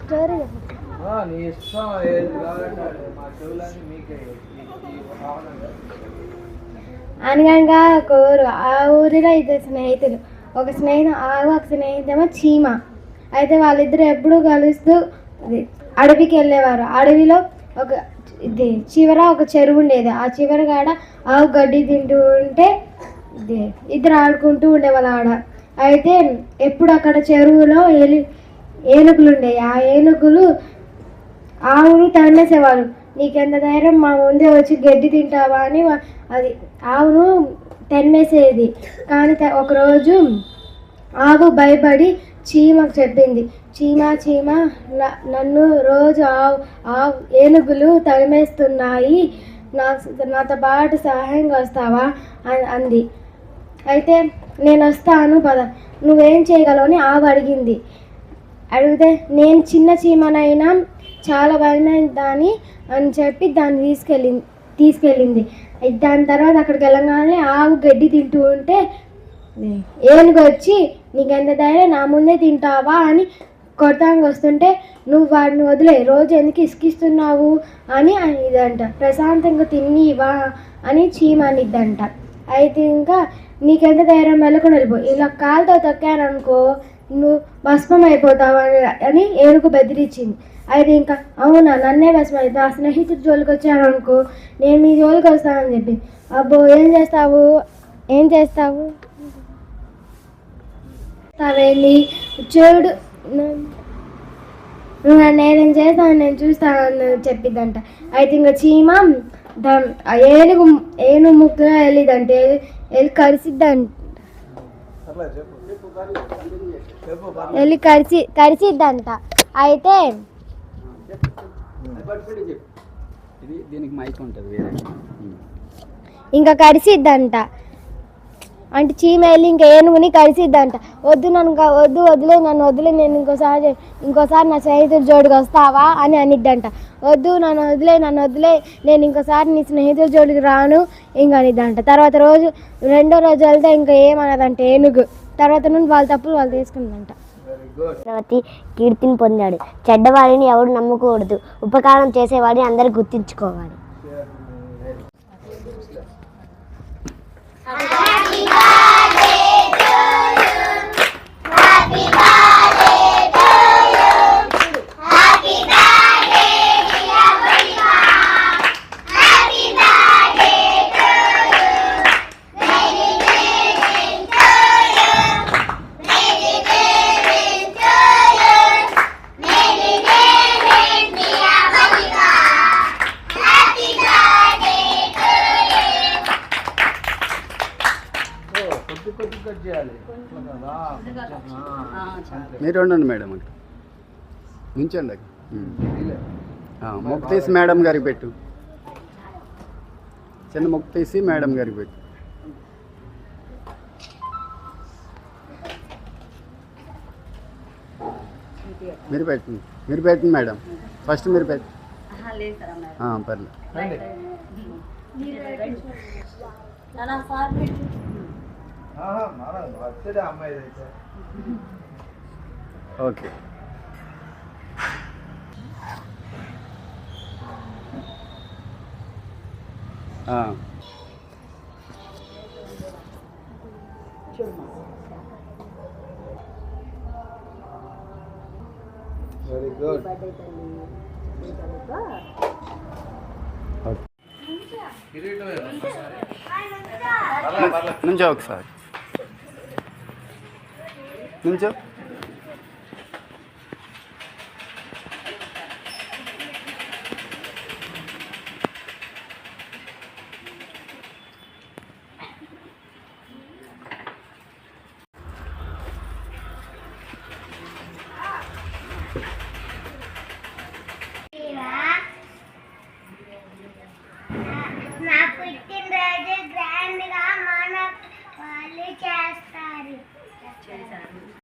Story నీ ఇష్టం ఏది కావాలంటే మా చెవులన్నీ మీకే. అనగనగా ఒక ఊరు ఆ ఊరిలో ఇద్దరు స్నేహితులు. ఒక స్నేహితం ఆవు ఒక స్నేహితమో చీమ. అయితే వాళ్ళిద్దరు ఎప్పుడూ కలుస్తూ అడవికి వెళ్ళేవారు. అడవిలో ఒక ఇది చివర ఒక చెరువు ఉండేది. ఆ చివర కాడ ఆవు గడ్డి తింటూ ఉంటే ఇద్దరు ఆడుకుంటూ ఉండేవాళ్ళు ఆడ. అయితే ఎప్పుడు అక్కడ చెరువులో వెళ్ళి ఏనుగులు ఉండేవి ఆ ఏనుగులు ఆవును తన్నేసేవారు నీకెంత ధైర్యం? మా ముందే వచ్చి గడ్డి తింటావా అని అది ఆవును తరిమేసేది కానీ త- ఒకరోజు ఆవు భయపడి చీమకు చెప్పింది. చీమ చీమ నన్ను రోజు ఆవు ఆవు ఏనుగులు తరిమేస్తున్నాయి నా నాతో పాటు సహాయంగా వస్తావా? అంది. అయితే నేను వస్తాను పద. నువ్వేం చేయగలవు అని ఆవు అడిగింది. అడిగితే నేను చిన్న చీమనైనా చాలా బలమైన దాన్ని అని చెప్పి దాన్ని తీసుకెళ్ళింది. తీసుకెళ్ళింది దాని తర్వాత అక్కడికి వెళ్ళగానే ఆవు గడ్డి తింటూ ఉంటే ఏనుగు వచ్చి నీకెంత ధైర్యం? నా ముందే తింటావా? అని కొడతానికి వస్తుంటే నువ్వు వాడిని వదిలే రోజు ఎందుకు ఇసుకిస్తున్నావు? అని ఇదంట. ప్రశాంతంగా తినివా అని చీమ అనిద్దంట. అయితే ఇంకా నీకెంత ధైర్యం? వెళ్ళకుండా వెళ్ళిపో. ఇలా కాలుతో తొక్కాననుకో నువ్వు భస్మం అయిపోతావు అని- ఏనుగు బెదిరించింది. అయితే ఇంకా అవునా నన్నే భస్మం అయితే ఆ స్నేహితుడు జోలికి వచ్చాననుకో నేను మీ జోలికి వస్తానని చెప్పి అబ్బో ఏం చేస్తావు? ఏం చేస్తావు? వెళ్ళి చూడు నువ్వు నన్ను చేస్తాను నేను చూస్తానని చెప్పిద్దంట. అయితే ఇంకా చీమ దాని ఏనుగు ఏను ముక్కుగా వెళ్ళిదంటే వెళ్ళి కలిసిద్దంట అట్లా చెప్పు చెప్పు పర్లేదు. వెళ్ళి కరిచి కరిచిద్దంట. అయితే ఇది దీనికి మైక్ ఉంటుంది వేరే ఇంకా కరిసిద్దంట అంటే చీమ వెళ్ళి ఇంకా ఏనుగుని కరిసిద్దంట. వద్దు నన్ను వద్దు వదిలే నన్ను వదిలే నేను ఇంకోసారి ఇంకోసారి నా స్నేహితుడి జోడికి వస్తావా అని అనిద్దంట. వద్దు నన్ను వదిలే నన్ను వదిలే నేను ఇంకోసారి నీ స్నేహితుడి జోడికి రాను ఇంకా అనిద్దంట. తర్వాత రోజు రెండో రోజు వెళ్తే ఇంకా ఏమన్నదంటే ఏనుగు. తర్వాత నుండి వాళ్ళ తప్పులు వాళ్ళు తీసుకుందంట. వెరీ గుడ్ చక్రవర్తి కీర్తిని పొందాడు. చెడ్డవాడిని ఎవడు నమ్మకూడదు. ఉపకారం చేసేవాడిని అందరు గుర్తించుకోవాలి. కట్ చేయాలి. మీరు ఉండండి మేడం అక్కడ. ఉంచండి అక్కడ. మొక్క తీసి మేడం గారికి పెట్టు. చిన్న మొక్క తీసి మేడం గారికి పెట్టు. మీరు పెట్టండి మీరు పెట్టండి మేడం. ఫస్ట్ మీరు పెట్టు. ఆ, పర్లేదు ఓకే ఆ, very good okay 인정? Thank you. 谢谢小。